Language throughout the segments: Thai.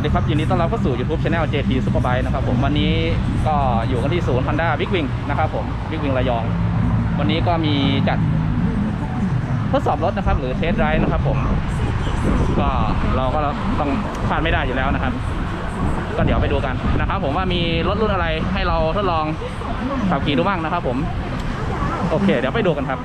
วัสดีครับยินดีต้อนรับเข้าสู่ YouTube Channel JT Superbike นะครับผมวันนี้ก็อยู่กันที่ศูนย์ Honda Big Wing นะครับผม Big Wing ระยอง วันนี้ก็มีจัดทดสอบรถนะครับ หรือเทสไรด์นะครับผม ก็เราก็ต้องพลาดไม่ได้อยู่แล้วนะครับ ก็เดี๋ยวไปดูกันนะครับ ผมว่ามีรถรุ่นอะไรให้เราทดลองขับขี่ดูบ้างนะครับ ผม โอเค เดี๋ยวไปดูกันครับ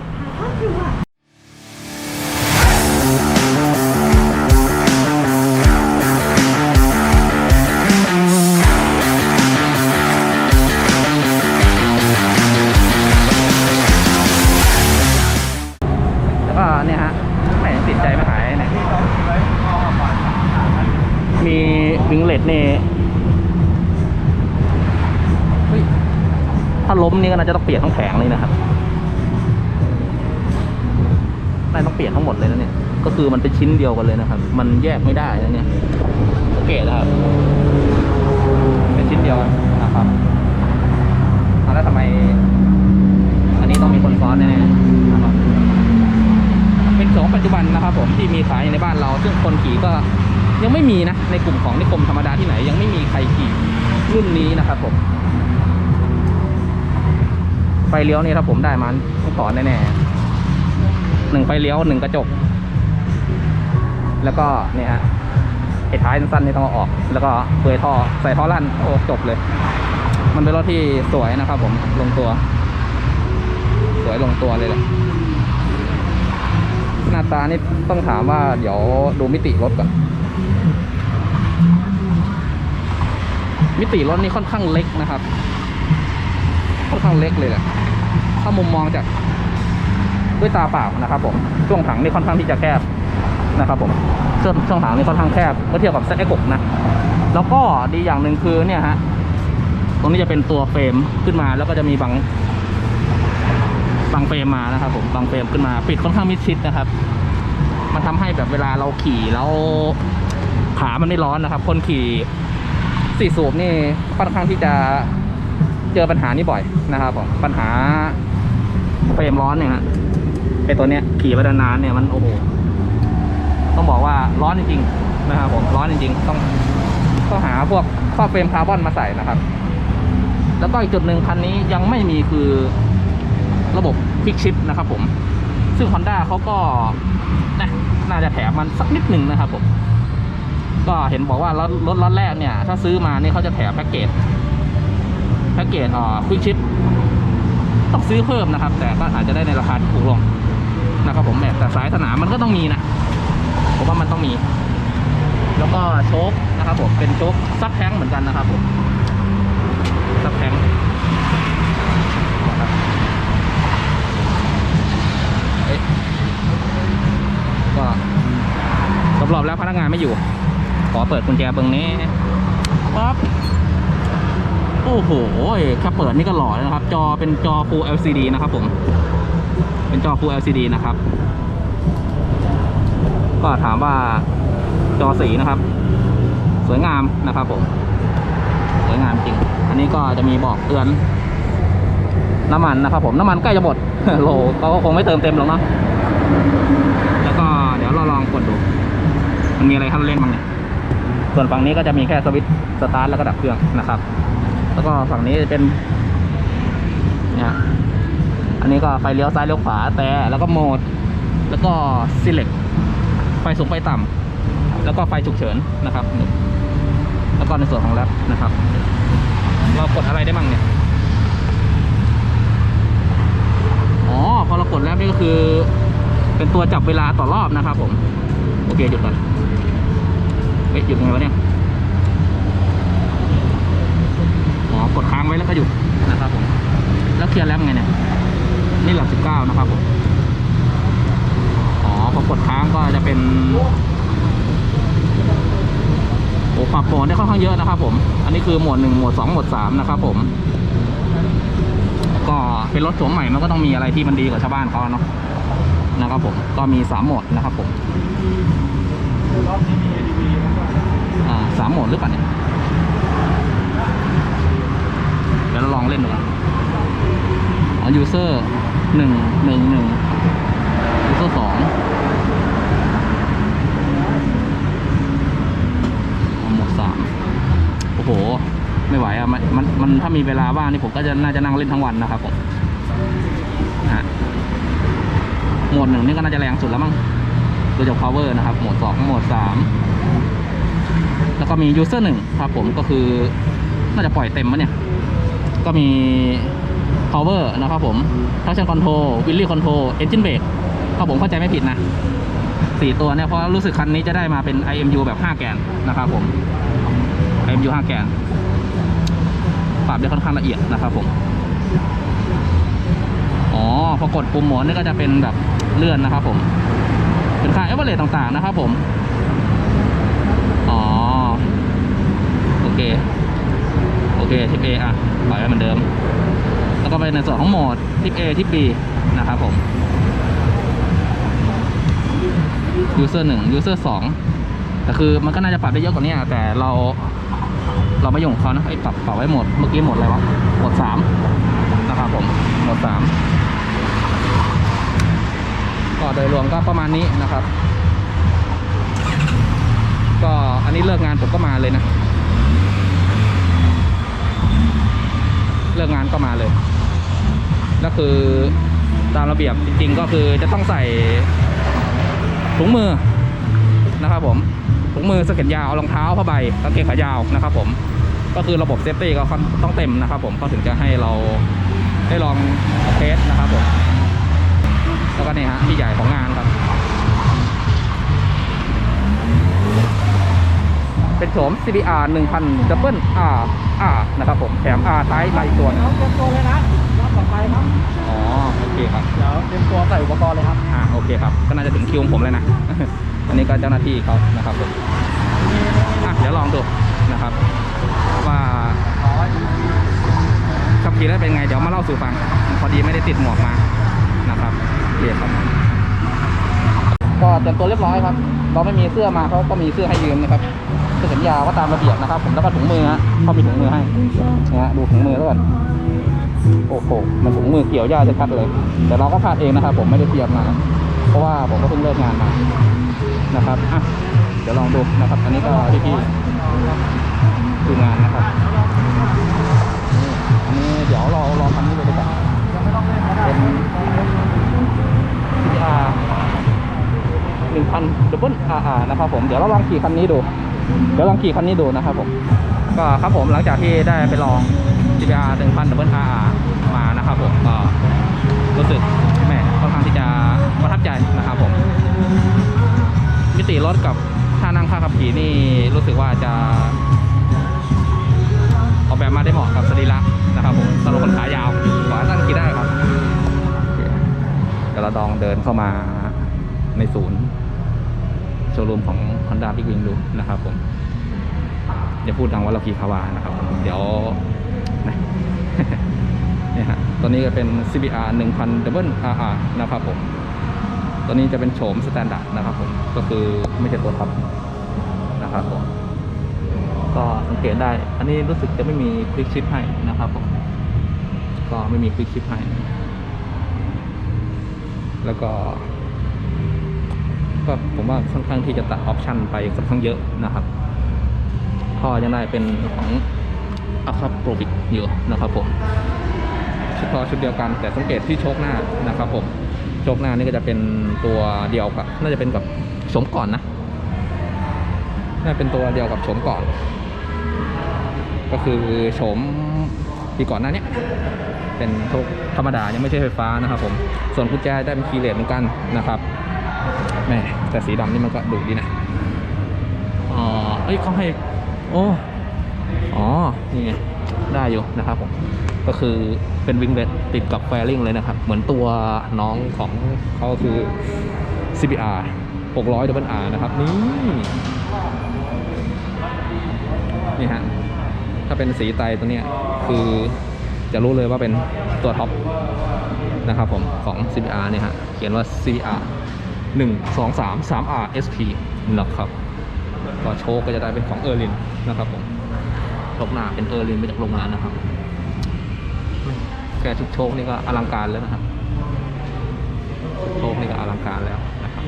ก็น่าจะต้องเปลี่ยนทั้งแผงเลยนะครับน่าต้องเปลี่ยนทั้งหมดเลยนะเนี่ย ก็คือมันเป็นชิ้นเดียวกันเลยนะครับ มันแยกไม่ได้นะเนี่ยโอเคนะครับ เป็นชิ้นเดียวกันนะครับแล้วทำไม อันนี้ต้องมีคนซ้อนแน่ๆนะครับเป็นของปัจจุบันนะครับ ผมที่มีขายในบ้านเรา ซึ่งคนขี่ก็ยังไม่มีนะ ในกลุ่มของนิคมธรรมดาที่ไหน ยังไม่มีใครขี่รุ่นนี้นะครับผม ฟเลี้ยวนี่ถ้าผมได้มันต้องถอนแน่ๆหนึ่งไฟเลี้ยวหนึ่งกระจก แล้วก็เนี่ยฮะไอ้ท้ายสั้นๆนี่ต้องอาออก แล้วก็เปลือยท่อใส่ท่อลั่นโอ้จบเลย มันเป็นรถที่สวยนะครับ ผมลงตัว สวยลงตัวเลยแหละหน้าตานี่ต้องถามว่าเดี๋ยวดูมิติรถก่อนมิติรถนี่ค่อนข้างเล็กนะครับ ค่อนข้างเล็กเลยแหละถ้ามุมมองจากด้วยตาเปล่านะครับผมช่วงถังนี่ค่อนข้างที่จะแคบนะครับผมช่วงช่วงถังนี่ค่อนข้างแคบเมื่อเทียบกับ ZX6 นะแล้วก็ดีอย่างหนึ่งคือเนี่ยฮะตรงนี้จะเป็นตัวเฟรมขึ้นมาแล้วก็จะมีบังบังเฟรมมานะครับผมบังเฟรมขึ้นมา ปิดค่อนข้างมิดชิดนะครับ มันทำให้แบบเวลาเราขี่แล้วขามันไม่ร้อนนะครับ คนขี่สี่สูบนี่ค่อนข้างที่จะ เจอปัญหานี้บ่อยนะครับผมปัญหาเฟรมร้อนเนี่ยฮะไอตัวเนี้ยขี่ไปนานเนี่ยมันโอ้โหต้องบอกว่าร้อนจริงๆนะครับผมร้อนจริงๆ ต้องต้องหาพวกข้อเฟรมคาร์บอนมาใส่นะครับ แล้วก็อีกจุดหนึ่งคันนี้ยังไม่มีคือระบบควิกชิปนะครับผมซึ่ง Honda เขาก็นะน่าจะแถมมันสักนิดหนึ่งนะครับผม ก็เห็นบอกว่ารถรถล็อตแรกเนี่ย ถ้าซื้อมาเนี่ยเขาจะแถมแพ็กเกจ เกจอ่าควิกชิปต้องซื้อเพิ่มนะครับ แต่ก็อาจจะได้ในราคาที่ถูกลงนะครับผมแบบแต่สายสนามมันก็ต้องมีนะผมว่ามันต้องมี แล้วก็โชคนะครับผมเป็นโชคซับแท้งเหมือนกันนะครับผมซับแท้งนะครับก็รอบๆแล้วพนักงานไม่อยู่ ขอเปิดกุญแจเบิงนี้ปั๊บ โอ้โหแค่เปิดนี่ก็หล่อแล้วนะครับ จอเป็นจอ Full LCD นะครับผม เป็นจอ Full LCD นะครับ ก็ถามว่าจอสีนะครับ สวยงามนะครับผมสวยงามจริง อันนี้ก็จะมีบอกเตือนน้ำมันนะครับผมน้ำมันใกล้จะหมดโลเขาก็คงไม่เติมเต็มหรอกเนาะแล้วก็เดี๋ยวเราลองกดดู มันมีอะไรให้เราเล่นบ้างเนี่ยส่วนฝั่งนี้ก็จะมีแค่สวิตช์สตาร์ทแล้วก็ดับเครื่องนะครับ แล้วก็ฝั่งนี้จะเป็นเนี่ยอันนี้ก็ไฟเลี้ยวซ้ายเลี้ยวขวาแต่แล้วก็โหมด แล้วก็ select ไฟสูงไฟต่ำแล้วก็ไฟฉุกเฉินนะครับ แล้วก็ในส่วนของแรปนะครับ เรากดอะไรได้บ้างเนี่ยอ๋อพอเรากดแล้วนี่ก็คือ เป็นตัวจับเวลาต่อรอบนะครับผม โอเคหยุดก่อนเอ๊ะหยุดยังไงวะเนี่ย อ๋อ กดค้างไว้แล้วก็หยุดนะครับผมแล้วเคลียร์แรมไงเนี่ยนี่หลักสิบเก้านะครับผมอ๋อพอกดค้างก็จะเป็นโอ้ปรับโหมดได้ค่อนข้างเยอะนะครับผม อันนี้คือโหมดหนึ่งโหมดสองโหมดสามนะครับผม ก็เป็นรถโฉมใหม่มันก็ต้องมีอะไรที่มันดีกว่าชาวบ้านเขาเนาะนะครับผมก็มีสามโหมดนะครับผมอ่าสามโหมดหรือเปล่าเนี่ยเดี๋ยวเราลองเล่นดูกัน อ๋อยูเซอร์หนึ่งหนึ่งหนึ่งยูเซอร์สองโหมดสามมัน มัน ถ้ามีเวลาว่างนี่ผมก็จะน่าจะนั่งเล่นทั้งวันนะครับผมฮะโหมดหนึ่งนี่ก็น่าจะแรงสุดแล้วมั้งดูจาก power นะครับโหมดสองโหมดสามแล้วก็มี user หนึ่งครับผมก็คือ น่าจะปล่อยเต็มมะเนี่ย ก็มี power นะครับผม traction control wheelie control engine brake ถ้าผมเข้าใจไม่ผิดนะสี่ตัวเนี่ยเพราะรู้สึกคันนี้จะได้มาเป็น IMU แบบ 5 แกนนะครับผม IMU 5 แกน ปรับได้ค่อนข้างละเอียดนะครับผม อ๋อพอกดปุ่มหมุนนี่ก็จะเป็นแบบเลื่อนนะครับผม เป็นค่าเอเวอเรสต่างๆนะครับผม อ๋อ โอเค โอเคทิป A อะปล่อยไว้มือนเดิม แล้วก็ไปในส่วนของโหมดทิป A ทิป B นะครับผม user หนึ่ง user สองแต่คือมันก็น่าจะปรับได้เยอะกว่านี้อะแต่เราเราไม่ยงเขานะไอ้ปรับปรับไว้หมดเมื่อกี้หมดอะไรวะหมดสามนะครับผมหมดสามก็โดยรวมก็ประมาณนี้นะครับ ก็อันนี้เลิกงานผมก็มาเลยนะ เลิกงานก็มาเลย แล้วคือตามระเบียบจริงๆ ก็คือจะต้องใส่ถุงมือนะครับผมถุงมือสเก็ตยาวรองเท้าผ้าใบกางเกงขายาวนะครับผมก็คือระบบเซฟตี้ก็ต้องเต็มนะครับผมเขาถึงจะให้เราได้ลองเทสนะครับผมแล้วก็นี่ฮะที่ใหญ่ของงานครับ เป็นโฉม CBR 1000 Double R R นะครับผมแถม R ไซส์มาอีกตัวนึง ตรียมตัวเลยนะรอบต่อไปครับอ๋อโอเคครับเดี๋ยวเตรียมตัวใส่อุปกรณ์เลยครับอ่าโอเคครับก็น่าจะถึงคิวของผมเลยนะ อันนี้ก็เจ้าหน้าที่เขานะครับผมอะเดี๋ยวลองดูนะครับ ว่าขับขี่แล้วเป็นไงเดี๋ยวมาเล่าสู่ฟัง พอดีไม่ได้ติดหมวกมานะครับโอเคครับก็เตรียมตัวเรียบร้อยครับ เราไม่มีเสื้อมาเขาก็มีเสื้อให้ยืมนะครับเสื้อแขนยาวก็ตามระเบียบนะครับ ผมแล้วก็ถุงมือฮะเขามีถุงมือให้นะฮะดูถุงมือแล้วกัน โอ้โหมันถุงมือเกี่ยวหญ้าชัดเลย แต่เราก็พลาดเองนะครับ ผมไม่ได้เตรียมมา เพราะว่าผมก็เพิ่งเลิกงานมานะครับอะเดี๋ยวลองดูนะครับ อันนี้ก็พี่ๆดูงานนะครับอันนี้เดี๋ยวเราลองทำนี่เลยดีกว่าเป็น CBR หนึ่งพันดับเบิลอาร์นะครับ ผมเดี๋ยวเราลองขี่คันนี้ดูเดี๋ยวลองขี่คันนี้ดูนะครับผมก็ครับผมหลังจากที่ได้ไปลอง CBR หนึ่งพันดับเบิลอาร์มานะครับผมก็รู้สึกแหมค่อนข้างที่จะประทับใจนะครับผมมิติรถกับท่านั่งข้าขับขี่นี่รู้สึกว่าจะ ออกแบบมาได้เหมาะกับสรีระนะครับผมสำหรับคนขายาวขอให้นั่งขี่ได้ครับโอเดี๋ยวเราลองเดินเข้ามาในศูนย์โชว์รูมของ Honda Big Wing ดูนะครับผมอย่าพูดดังว่าเราขี่คาวานะครับ เดี๋ยว นี่ฮะตัวนี้ก็เป็น CBR 1000 Double RR นะครับผม ตัวนี้จะเป็นโฉมสแตนดาร์ดนะครับผม ก็คือไม่ใช่ตัวท็อปนะครับผม ก็สังเกตได้ อันนี้รู้สึกจะไม่มีคลิกชิปให้นะครับผม ก็ไม่มีคลิกชิปให้ แล้วก็ก็ผมว่าค่อนข้างที่จะตัดออปชันไปค่อนข้างเยอะนะครับ ท่อยังได้เป็นของ อะคาโปรบิกอยู่นะครับผมชุดท่อชุดเดียวกันแต่สังเกตที่โชคหน้านะครับผมโชคหน้านี่ก็จะเป็นตัวเดียวกับน่าจะเป็นกับโฉมก่อนนะน่าเป็นตัวเดียวกับโฉมก่อน ก็คือโฉมปีก่อนหน้านี้เป็นโชคธรรมดายังไม่ใช่ไฟฟ้านะครับผมส่วนกุญแจได้เป็นคีย์เลสเหมือนกันนะครับแหม่แต่สีดำนี่มันก็ดุดีนะอ๋อเอ้ยเขาให้ โอ้ อ๋อ นี่ไง ได้อยู่นะครับผม ก็คือเป็นวิงเ e ตติดกับแฟริงเลยนะครับ เหมือนตัวน้องของเขาคือ CBR 600 Double R นะครับ นี่ นี่ฮะ ถ้าเป็นสีไตตัวเนี้ยคือจะรู้เลยว่าเป็นตัวท็อปนะครับผมของ CBR เนี่ยฮะ เขียนว่า CBR หนึ่งสองสามสาม R SP นะครับ ก็โชคก็จะได้เป็นของเออร์ลินนะครับผม โชคหน้าเป็นเออร์ลินมาจากโรงงานนะครับแค่ชุดโชคนี่ก็อลังการแล้วนะครับชุดโชคนี่ก็อลังการแล้วนะครับ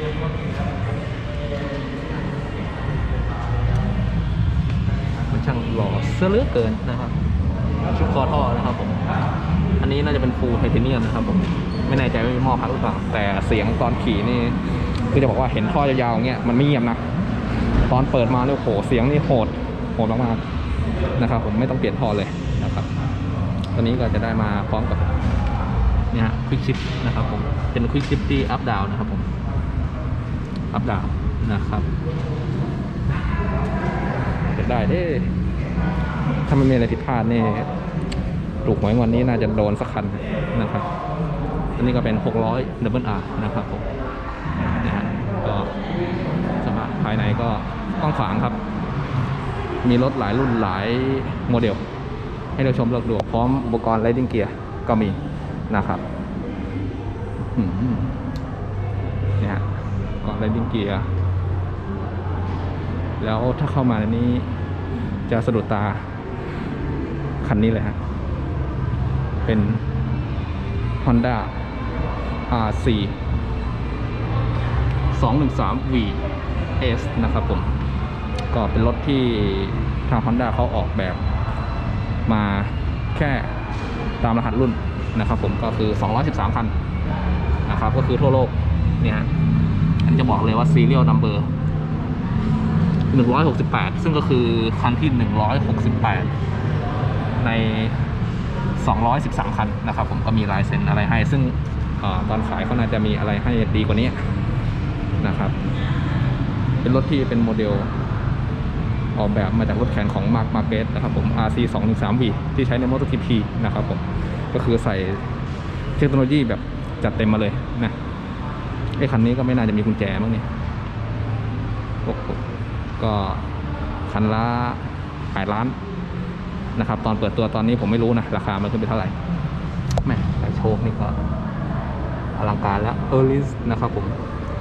มันช่างหล่อเสื้อเลือเกินนะครับ ชุดคอท่อนะครับผมอันนี้น่าจะเป็นฟูลไทเทเนียมนะครับผมไม่แน่ใจว่ามีหม้อพักหรือเปล่า แต่เสียงตอนขี่นี่คือจะบอกว่าเห็นท่อยาวๆเงี้ยมันไม่เงียบนะตอนเปิดมาเนี่ยโหเสียงนี่โหดโหดมากๆ นะครับ ผมไม่ต้องเปลี่ยนท่อเลยนะครับ ตัวนี้ก็จะได้มาพร้อมกับเนี่ยฮะควิกชิปนะครับผมเป็นควิกชิปที่อัพดาวนะครับผมอัพดาวนะครับจะได้เด้ถ้าไม่มีอะไรผิดพลาดนี่ถูกหวยวันนี้น่าจะโดนสักคันนะครับอันนี้ก็เป็น 600ดับเบิลอาร์นะครับผมนะฮะก็สภาพภายในก็กว้างขวางครับ มีรถหลายรุ่นหลายโมเดล ให้เราชมเลือกดูพร้อมอุปกรณ์ Riding Gear ก็มีนะครับเนี่ยฮะก่อน Riding Gear แล้วถ้าเข้ามาในนี้จะสะดุดตา คันนี้เลยฮะ เป็น Honda RC 213 V S นะครับผม ก็เป็นรถที่ทาง Honda เขาออกแบบมาแค่ตามรหัสรุ่นนะครับผมก็คือ 213 คันนะครับก็คือทั่วโลกเนี่ยฮะอันจะบอกเลยว่า Serial Number 168 ซึ่งก็คือคันที่ 168 ใน 213 คันนะครับผมก็มีลายเซ็นอะไรให้ ซึ่งอตอนขายเขาน่าจะมีอะไรให้ดีกว่านี้นะครับ เป็นรถที่เป็นโมเดล ออกแบบมาจากรถแข่งของ Mark m a r q u e นะครับผม RC 2 1 3 V ที่ใช้ใน MotoGP นะครับผม ก็คือใส่เทคโนโลยีแบบจัดเต็มมาเลยนะไอ้คันนี้ก็ไม่น่าจะมีกุญแจมั้งเนี่ยโอ้โหก็คันละ8ล้านนะครับตอนเปิดตัวตอนนี้ผมไม่รู้นะ ราคามันขึ้นไปเท่าไหร่แม่แต่โชคนี่ก็อลังการแล้วเออร์ลิสนะครับผม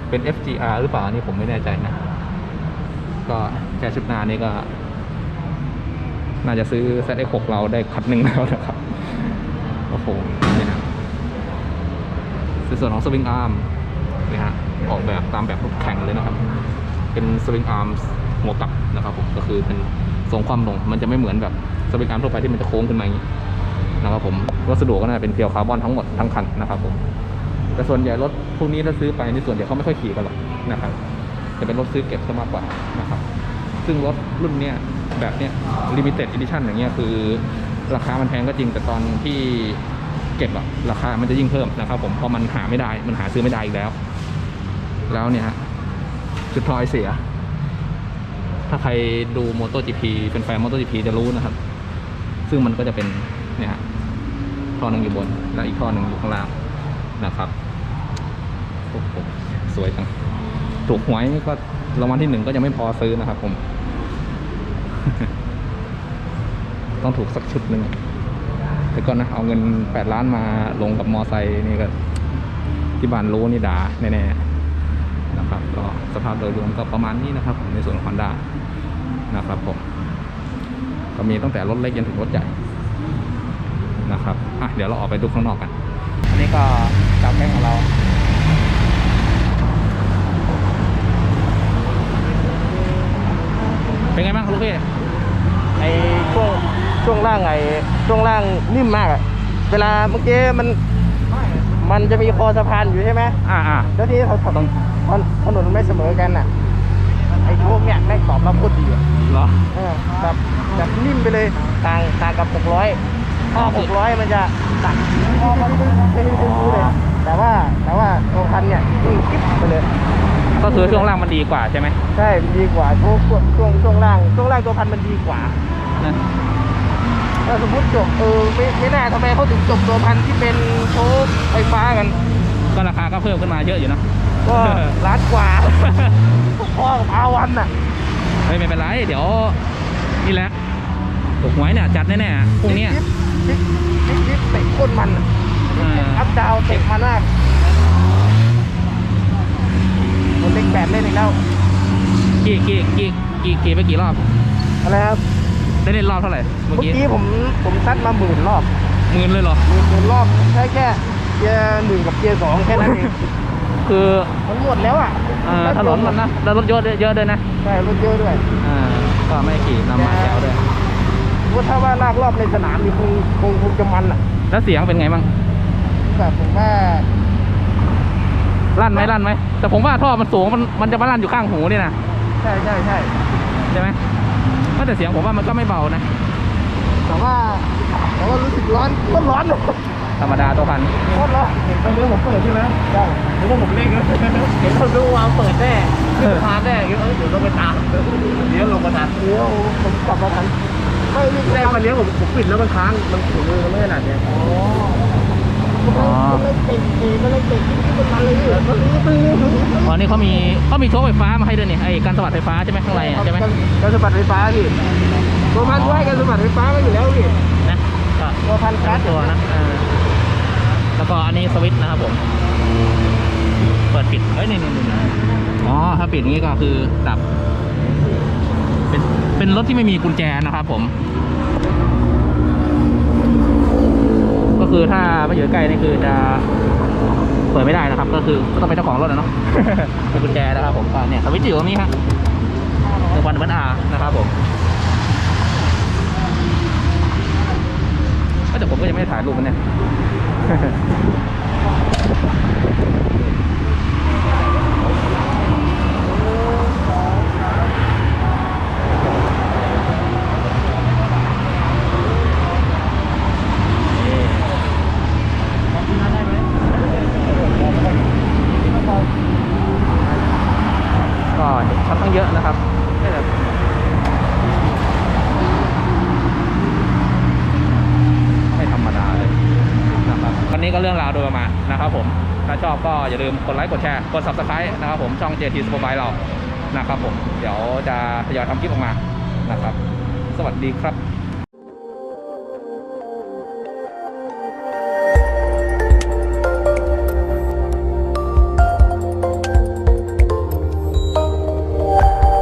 เป็น FGR หรือเปล่าอันนี่ผมไม่แน่ใจนะ ก็แค่ชุดหน้านี่ก็ น่าจะซื้อ ZX6 เราได้คัดหนึ่งแล้วนะครับ โอ้โหนี่นะส่วนของสวิงอาร์มนี่ฮะออกแบบตามแบบรถแข่งเลยนะครับ เป็นสวิงอาร์มหัวกลับนะครับผมก็คือเป็นทรงความลง มันจะไม่เหมือนแบบสวิงอาร์มทั่วไปที่มันจะโค้งขึ้นมาอย่างนี้นะครับผมวัสดุก็น่าจะเป็นเพียวคาร์บอนทั้งหมดทั้งคันนะครับผมแต่ส่วนใหญ่รถพวกนี้ถ้าซื้อไปในส่วนใหญ่เขาไม่ค่อยขี่กันหรอกนะครับ จะเป็นรถซื้อเก็บซะมากกว่านะครับ ซึ่งรถรุ่นเนี้ยแบบเนี้ย limited edition อย่างเงี้ยคือ ราคามันแพงก็จริงแต่ตอนที่เก็บอะราคามันจะยิ่งเพิ่มนะครับ ผมเพราะมันหาไม่ได้มันหาซื้อไม่ได้อีกแล้ว แล้วเนี่ยฮะจุดทอยเสีย ถ้าใครดู MotoGP เป็นแฟน MotoGP จะรู้นะครับ ซึ่งมันก็จะเป็นเนี่ยฮะท่อหนึ่งอยู่บน และอีกท่อหนึ่งอยู่ข้างล่างนะครับโอ้โหสวยจัง ถูกหวยก็รางวัลที่หนึ่งก็ยังไม่พอซื้อนะครับผม ต้องถูกสักชุดหนึ่งแต่ก็นะเอาเงินแปดล้านมาลงกับมอไซค์นี่ก็ที่บ้านรู้นี่ด่าแน่ๆนะครับ ก็สภาพโดยรวมก็ประมาณนี้นะครับ ผมในส่วนของฮอนด้านะครับผมก็มีตั้งแต่รถเล็กยันถึงรถใหญ่นะครับอะเดี๋ยวเราออกไปดูข้างนอกกัน อันนี้ก็จับแม่ของเรา เป็นไงบ้างครับลูกพี่ไอ้ช่วงช่วงล่างไอ้ช่วงล่างนิ่มมากอะเวลาเมื่อกี้มัน มันจะมีคอสะพานอยู่ใช่ไหมอ่าอ่าแล้วทีนี้เขาถนนถนนมันไม่เสมอกันอะ ไอ้พวกเนี้ยแม่งตอบรับโคตรดีอะเหรอเออแบบแบบนิ่มไปเลยต่างต่างกับหกร้อยข้อหกร้อยมันจะตัดคอมันเป็นเป็นเป็นรู้เลยแต่ว่าแต่ว่าตัวพันเนี่ยนิ่งกิ๊บไปเลย ก็คือช่วงล่างมันดีกว่าใช่ไหมใช่มันดีกว่าช่วงช่วงช่วงช่วงล่างช่วงล่างตัวพันมันดีกว่านะถ้าสมมติจบเออไม่ไม่น่าทำไมเขาถึงจบตัวพันที่เป็นโชว์ไฟฟ้ากัน ก็ราคาก็เพิ่มขึ้นมาเยอะอยู่เนอะก็ล้านกว่าพ่อกับอาวันน่ะเฮ้ยไม่เป็นไรเดี๋ยวนี่แหละถูกหวยเนี่ยจัดแน่ๆพรุ่งเนี้ยจิ๊บจิ๊บจิ๊บเตะโคตรมันอะอ่าอัพดาวน์เตะมันมาก คนเล็กแปดเล่นอีกแล้ว กี่กี่กี่กี่กี่ไปกี่รอบ อะไรครับ ได้เล่นรอบเท่าไหร่ เมื่อเมื่อกี้กี้ผมผมซัดมาหมื่นรอบหมื่นเลยเหรอ หมื่นหมื่นรอบใช้แค่เกียร์หนึ่งกับเกียร์สองแค่นั้นเอง คือมันหมดแล้วอะเอ่อถนนมันนะแล้วรถเยอะเยอะด้วยนะใช่รถเยอะด้วยอ่าก็ไม่ขี่นำมาแถวด้วยรว่าถ้าว่าลากรอบในสนามนี่คงคงคงจะมันอะ แล้วเสียงเป็นไงบ้าง แบบผมว่า ลั่นไหมลั่นไหมแต่ผมว่าท่อมันสูงมันมันจะมาลั่นอยู่ข้างหูนี่นะใช่ใช่ใช่ใช่ไหมก็แต่เสียงผมว่ามันก็ไม่เบานะแต่ว่าแต่ว่ารู้สึกร้อนก็ร้อนเลยธรรมดาตัวพันร้อนร้อนเห็นไปเรื่องผมเปิดใช่ไหมใช่หรือว่าผมเล่นเห็นคนดูวางเปิดแน่ขึ้นสะพานแน่เดี๋ยวเดี๋ยวลงไปตามเดี๋ยวลงมาทันเดี๋ยวผมกลับมาทันไม่นี่แรกวันนี้ผมผมปิดแล้วมันค้างมันถึงมือมันไม่ขนาดเนี้ยอ๋ออ๋อก็ เลยเตะเตะก็เลยเตะที่มันมันเลยมันตื้ออ๋อนี่เขามีเขามีโชว์ไฟฟ้ามาให้ด้วยนี่ไอ้การสวัสดไฟฟ้าใช่ไหมข้างในอะใช่ไหมการสะบัดไฟฟ้าพี่ตัวพันด้วยการสะบัดไฟฟ้าก็อยู่แล้วพี่นะก็ตัวพันคคัรัสตัวนะเออแล้วก็อันนี้สวิตช์นะครับผม เปิดปิดเอ้ยนี่นี่นี่นี่อ๋อถ้าปิดนี้ก็คือดับ เป็นเป็นรถที่ไม่มีกุญแจนะครับผม คือถ้าไม่อยู่ใกล้นี่คือจะเปิดไม่ได้นะครับ ก็คือก็ต้องเป็นเจ้าของรถนะเนาะเป็นกุญแจนะครับผมก็เนี่ยสวิตช์อยู่ตรงนี้ฮะหนึ่งพันเบิร์อานะครับผมเอ้ยแต่ผมก็ยังไม่ได้ถ่ายรูปมันเนี่ย ก็ ค่อนข้างเยอะนะครับไม่ธรรมดาเลยนะครับวันนี้ก็เรื่องราวโดยประมาณนะครับผม ถ้าชอบก็อย่าลืมกดไลค์กดแชร์กด subscribe นะครับผมช่อง JT Superbike เรานะครับผม เดี๋ยวจะทยอยทำคลิปออกมานะครับ สวัสดีครับ